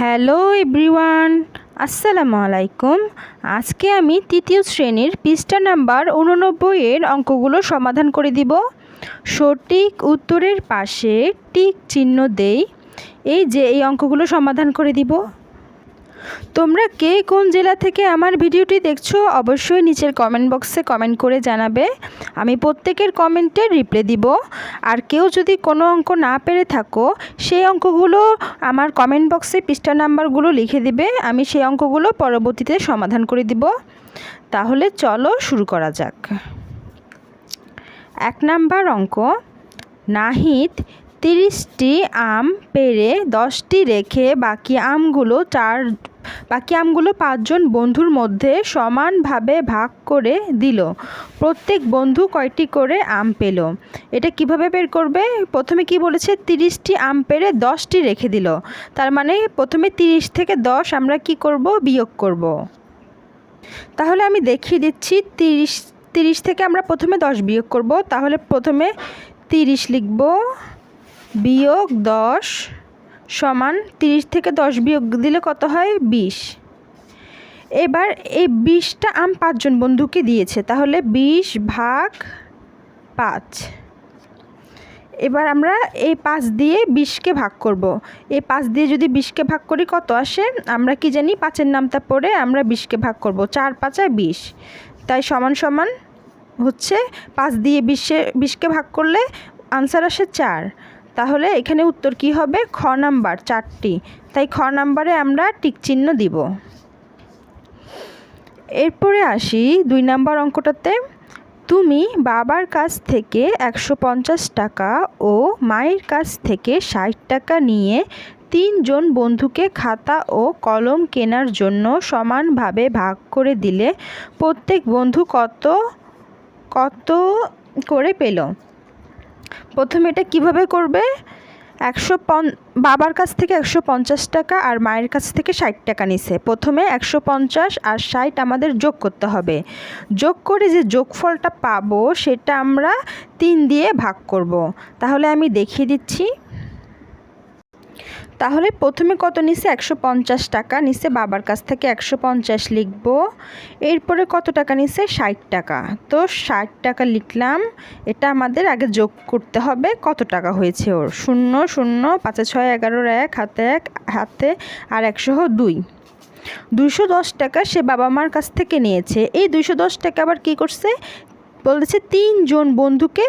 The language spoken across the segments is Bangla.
হ্যালো এভরিওয়ান, আসসালামু আলাইকুম। আজকে আমি তৃতীয় শ্রেণির পৃষ্ঠা নাম্বার উননব্বই এর অঙ্কগুলো সমাধান করে দিব। সঠিক উত্তরের পাশে টিক চিহ্ন দেই। এই যে, এই অঙ্কগুলো সমাধান করে দিব। তোমরা কে কোন জেলা থেকে আমার ভিডিওটি দেখছ, অবশ্যই নিচের কমেন্ট বক্সে কমেন্ট করে জানাবে। আমি প্রত্যেকের কমেন্টে রিপ্লাই দিব। আর কেউ যদি কোনো অঙ্ক না পেরে থাকো, সেই অঙ্কগুলো আমার কমেন্ট বক্সে পৃষ্ঠা নাম্বারগুলো লিখে দিবে। আমি সেই অঙ্কগুলো পরবর্তীতে সমাধান করে দিব। তাহলে চলো শুরু করা যাক। এক নাম্বার অঙ্ক, নাহিদ তিরিশটি আম পেরে দশটি রেখে বাকি আমগুলো চার, বাকি আমগুলো পাঁচজন বন্ধুর মধ্যে সমানভাবে ভাগ করে দিল। প্রত্যেক বন্ধু কয়টি করে আম পেল? এটা কীভাবে বের করবে? প্রথমে কি বলেছে? তিরিশটি আম পেরে দশটি রেখে দিল। তার মানে প্রথমে তিরিশ থেকে দশ আমরা কি করব? বিয়োগ করব। তাহলে আমি দেখিয়ে দিচ্ছি তিরিশ তিরিশ থেকে আমরা প্রথমে দশ বিয়োগ করব। তাহলে প্রথমে তিরিশ লিখব। বিয়োগ দশ সমান তিরিশ থেকে দশ বিয়োগ দিলে কত হয়? বিশ। এবার এই বিশটা আম পাঁচজন বন্ধুকে দিয়েছে, তাহলে বিশ ভাগ পাঁচ। এবার আমরা এই পাঁচ দিয়ে বিশকে ভাগ করব। এই পাঁচ দিয়ে যদি বিশকে ভাগ করি কত আসে? আমরা কি জানি, পাঁচের নামটা পড়ে আমরা বিশকে ভাগ করব। চার পাঁচা বিশ। তাই সমান সমান হচ্ছে পাঁচ দিয়ে বিশে, বিশকে ভাগ করলে আনসার আসে চার। তাহলে এখানে উত্তর কি হবে? খ নাম্বার, চারটি। তাই খ নাম্বারে আমরা টিক চিহ্ন দিব। এরপরে আসি দুই নাম্বার অঙ্কটাতে। তুমি বাবার কাছ থেকে একশো পঞ্চাশ টাকা ও মায়ের কাছ থেকে ষাট টাকা নিয়ে তিনজন বন্ধুকে খাতা ও কলম কেনার জন্য সমানভাবে ভাগ করে দিলে প্রত্যেক বন্ধু কত কত করে পেল? প্রথমে এটা কীভাবে করবে? একশো পন, বাবার কাছ থেকে একশো পঞ্চাশ টাকা আর মায়ের কাছ থেকে ষাট টাকা নিছে। প্রথমে একশো পঞ্চাশ আর ষাট আমাদের যোগ করতে হবে। যোগ করে যে যোগফলটা পাবো, সেটা আমরা তিন দিয়ে ভাগ করব। তাহলে আমি দেখিয়ে দিচ্ছি। তাহলে প্রথমে কত নিছে? একশো পঞ্চাশ টাকা নিছে, বাবার কাছ থেকে একশো পঞ্চাশ লিখব। এরপরে কত টাকা নিছে? ষাট টাকা। তো ষাট টাকা লিখলাম, এটা আমাদের আগে যোগ করতে হবে, কত টাকা হয়েছে ওর? শূন্য শূন্য, পাঁচে ছয়, এগারোর এক, হাতে এক, হাতে আর একশো দুই। দুইশো দশ টাকা সে বাবা মার কাছ থেকে নিয়েছে। এই দুইশো দশ টাকা আবার কী করছে? বলেছে, তিনজন বন্ধুকে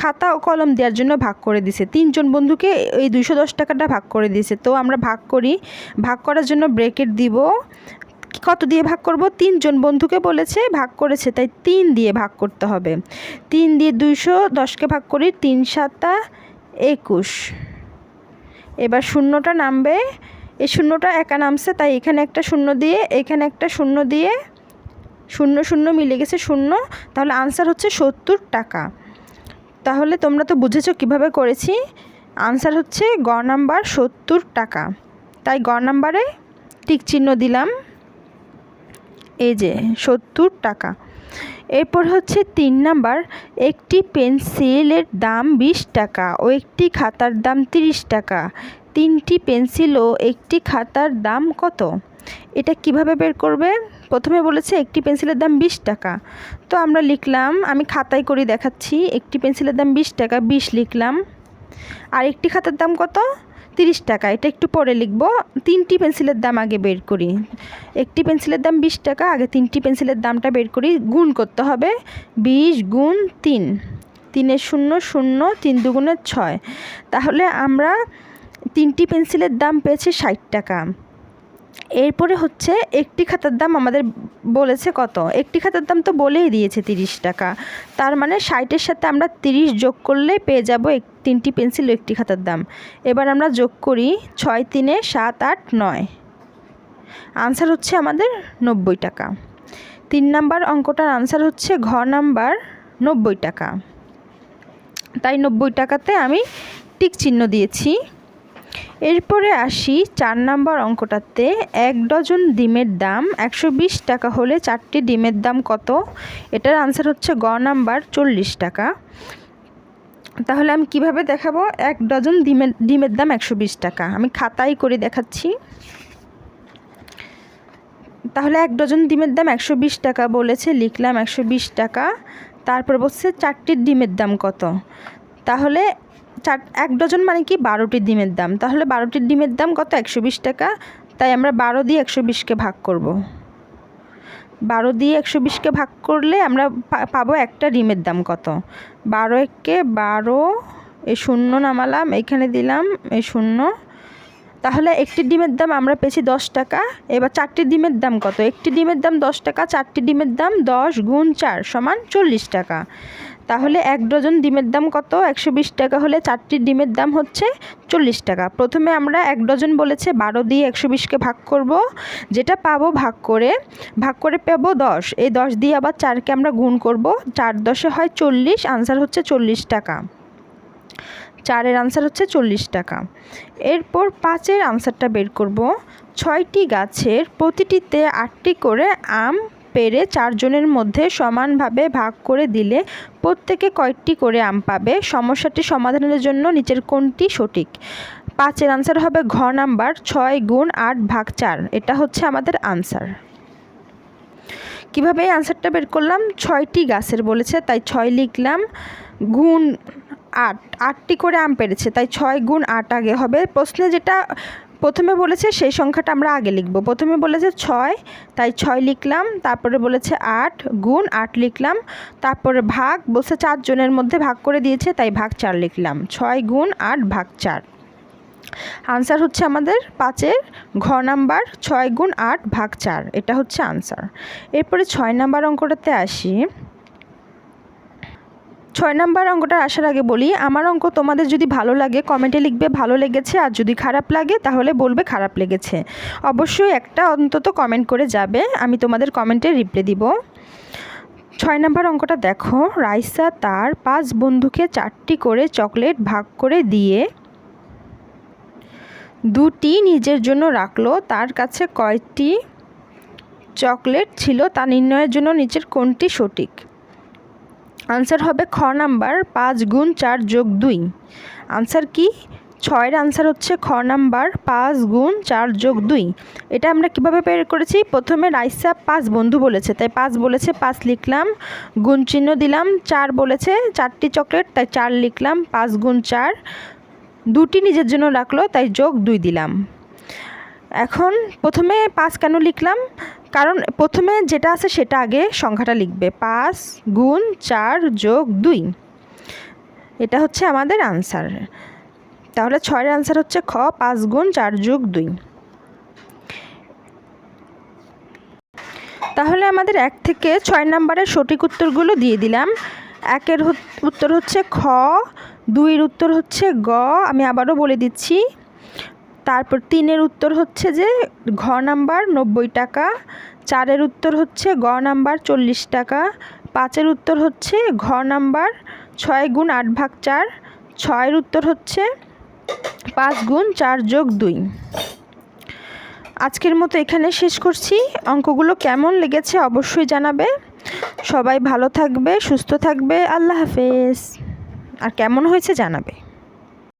খাতা ও কলম দেওয়ার জন্য ভাগ করে দিছে। তিনজন বন্ধুকে এই দুশো দশ টাকাটা ভাগ করে দিয়েছে তো আমরা ভাগ করি। ভাগ করার জন্য ব্রেকেট দিব। কত দিয়ে ভাগ করব? তিনজন বন্ধুকে বলেছে, ভাগ করেছে, তাই তিন দিয়ে ভাগ করতে হবে। তিন দিয়ে দুইশো দশকে ভাগ করি, তিন সাতা একুশ। এবার শূন্যটা নামবে। এই শূন্যটা একা নামছে, তাই এখানে একটা শূন্য দিয়ে, এখানে একটা শূন্য দিয়ে শূন্য শূন্য মিলে গেছে শূন্য, তাহলে আনসার হচ্ছে সত্তর টাকা। তাহলে তোমরা তো বুঝেছ কীভাবে করেছি? আনসার হচ্ছে গ নাম্বার সত্তর টাকা। তাই গ নাম্বারে টিক চিহ্ন দিলাম। এই যে সত্তর টাকা। এরপর হচ্ছে তিন নাম্বার, একটি পেন্সিলের দাম বিশ টাকা ও একটি খাতার দাম তিরিশ টাকা। তিনটি পেন্সিল ও একটি খাতার দাম কত? এটা কীভাবে বের করবে? প্রথমে বলেছে একটি পেন্সিলের দাম বিশ টাকা। তো আমরা লিখলাম, আমি খাতায় করে দেখাচ্ছি, একটি পেন্সিলের দাম বিশ টাকা, বিশ লিখলাম। আর একটি খাতার দাম কত? তিরিশ টাকা। এটা একটু পরে লিখব। তিনটি পেন্সিলের দাম আগে বের করি। একটি পেন্সিলের দাম বিশ টাকা, আগে তিনটি পেন্সিলের দামটা বের করি। গুণ করতে হবে। বিশ গুণ তিন। তিনের শূন্য শূন্য, তিন দুগুণের ছয়। তাহলে আমরা তিনটি পেন্সিলের দাম পেয়েছি ষাট টাকা। এরপরে হচ্ছে একটি খাতার দাম আমাদের বলেছে কত? একটি খাতার দাম তো বলেই দিয়েছে তিরিশ টাকা। তার মানে ষাটের সাথে আমরা তিরিশ যোগ করলে পেয়ে যাব এক, তিনটি পেন্সিল একটি খাতার দাম। এবার আমরা যোগ করি ছয় তিনে সাত আট নয়। আনসার হচ্ছে আমাদের নব্বই টাকা। তিন নাম্বার অঙ্কটার আনসার হচ্ছে ঘ নাম্বার নব্বই টাকা। তাই নব্বই টাকাতে আমি টিক চিহ্ন দিয়েছি। এরপরে আসি চার নাম্বার অঙ্কটাতে এক ডজন ডিমের দাম একশো বিশ টাকা হলে চারটি ডিমের দাম কত? এটার আনসার হচ্ছে গ নাম্বার চল্লিশ টাকা। তাহলে আমি কীভাবে দেখাবো? এক ডজন ডিমের ডিমের দাম একশো বিশ টাকা। আমি খাতায় করে দেখাচ্ছি। তাহলে এক ডজন ডিমের দাম একশো বিশ টাকা বলেছে, লিখলাম একশো বিশ টাকা। তারপর বলছে চারটির ডিমের দাম কত? তাহলে চার, এক ডজন মানে কি বারোটি ডিমের দাম। তাহলে বারোটির ডিমের দাম কত? একশো বিশ টাকা। তাই আমরা বারো দিয়ে একশো বিশকে ভাগ করব। বারো দিয়ে একশো বিশকে ভাগ করলে আমরা পাবো একটা ডিমের দাম কত? বারো একে বারো, এই শূন্য নামালাম, এখানে দিলাম, এই শূন্য। তাহলে একটি ডিমের দাম আমরা পেয়েছি দশ টাকা। এবার চারটি ডিমের দাম কত? একটি ডিমের দাম দশ টাকা, চারটি ডিমের দাম দশ গুণ চার সমান চল্লিশ টাকা। তাহলে এক ডজন ডিমের দাম কত? একশো বিশ টাকা হলে চারটি ডিমের দাম হচ্ছে চল্লিশ টাকা। প্রথমে আমরা এক ডজন বলেছে, বারো দিয়ে একশো বিশকে ভাগ করব। যেটা পাবো ভাগ করে ভাগ করে পাবো দশ। এই দশ দিয়ে আবার চারকে আমরা গুণ করব। চার দশে হয় চল্লিশ, আনসার হচ্ছে চল্লিশ টাকা। চারের আনসার হচ্ছে চল্লিশ টাকা। এরপর পাঁচের আনসারটা বের করব। ছয়টি গাছের প্রতিটিতে আটটি করে আম পেরে চারজনের মধ্যে সমানভাবে ভাগ করে দিলে প্রত্যেকে কয়েকটি করে আম পাবে। সমস্যাটি সমাধানের জন্য নিচের কোনটি সঠিক? পাঁচের আনসার হবে ঘ নাম্বার, ছয় গুণ আট ভাগ চার। এটা হচ্ছে আমাদের আনসার কীভাবে এই আনসারটা বের করলাম? ছয়টি গাছের বলেছে, তাই ছয় লিখলাম, গুণ আট। আটটি করে আম পেরেছে, তাই ছয় গুণ আট আগে হবে। প্রশ্নে যেটা প্রথমে বলেছে সেই সংখ্যাটা আমরা আগে লিখব। প্রথমে বলেছে ছয়, তাই ছয় লিখলাম, তারপরে বলেছে আট গুণ আট লিখলাম, তারপরে ভাগ, বলছে চারজনের মধ্যে ভাগ করে দিয়েছে, তাই ভাগ চার লিখলাম। ছয় গুণ আট ভাগ চার। আনসার হচ্ছে আমাদের পাঁচের ঘ নাম্বার, ছয় গুণ আট ভাগ চার। এটা হচ্ছে আনসার এরপরে ছয় নাম্বার অঙ্কটাতে আসি। ছয় নাম্বার অঙ্কটা আসার আগে বলি, আমার অঙ্ক তোমাদের যদি ভালো লাগে, কমেন্টে লিখবে ভালো লেগেছে, আর যদি খারাপ লাগে তাহলে বলবে খারাপ লেগেছে। অবশ্যই একটা অন্তত কমেন্ট করে যাবে, আমি তোমাদের কমেন্টে রিপ্লাই দিব। ছয় নাম্বার অঙ্কটা দেখো, রাইসা তার পাঁচ বন্ধুকে চারটি করে চকলেট ভাগ করে দিয়ে দুটি নিজের জন্য রাখল, তার কাছে কয়টি চকলেট ছিল তা নির্ণয়ের জন্য নিচের কোনটি সঠিক? আনসার হবে খ নাম্বার পাঁচ গুণ চার যোগ দুই। আনসার কি? ছয়ের আনসার হচ্ছে খ নাম্বার পাঁচ গুণ চার যোগ দুই। এটা আমরা কীভাবে বের করেছি? প্রথমে রাইসা পাঁচ বন্ধু বলেছে, তাই পাঁচ বলেছে, পাঁচ লিখলাম, গুণ চিহ্ন দিলাম, চার বলেছে, চারটি চকলেট, তাই চার লিখলাম, পাঁচ গুণ চার। দুটি নিজের জন্য রাখল, তাই যোগ দুই দিলাম। এখন প্রথমে পাঁচ কেন লিখলাম? কারণ প্রথমে যেটা আছে সেটা আগে সংখ্যাটা লিখবে। পাঁচ গুণ চার যোগ দুই। এটা হচ্ছে আমাদের আনসার তাহলে ছয়ের আনসার হচ্ছে খ, পাঁচ গুণ চার যোগ দুই। তাহলে আমাদের এক থেকে ছয় নম্বরের সঠিক উত্তরগুলো দিয়ে দিলাম। একের উত্তর হচ্ছে খ, দুইয়ের উত্তর হচ্ছে গ। আমি আবারও বলে দিচ্ছি। তারপর তিনের উত্তর হচ্ছে যে ঘ নাম্বার নব্বই টাকা, চারের উত্তর হচ্ছে গ নাম্বার চল্লিশ টাকা, পাঁচের উত্তর হচ্ছে ঘ নাম্বার ছয় গুণ আট ভাগ চার, ছয়ের উত্তর হচ্ছে পাঁচ গুণ চার যোগ দুই। আজকের মতো এখানে শেষ করছি। অঙ্কগুলো কেমন লেগেছে অবশ্যই জানাবে। সবাই ভালো থাকবে, সুস্থ থাকবে। আল্লাহ হাফেজ। আর কেমন হয়েছে জানাবে।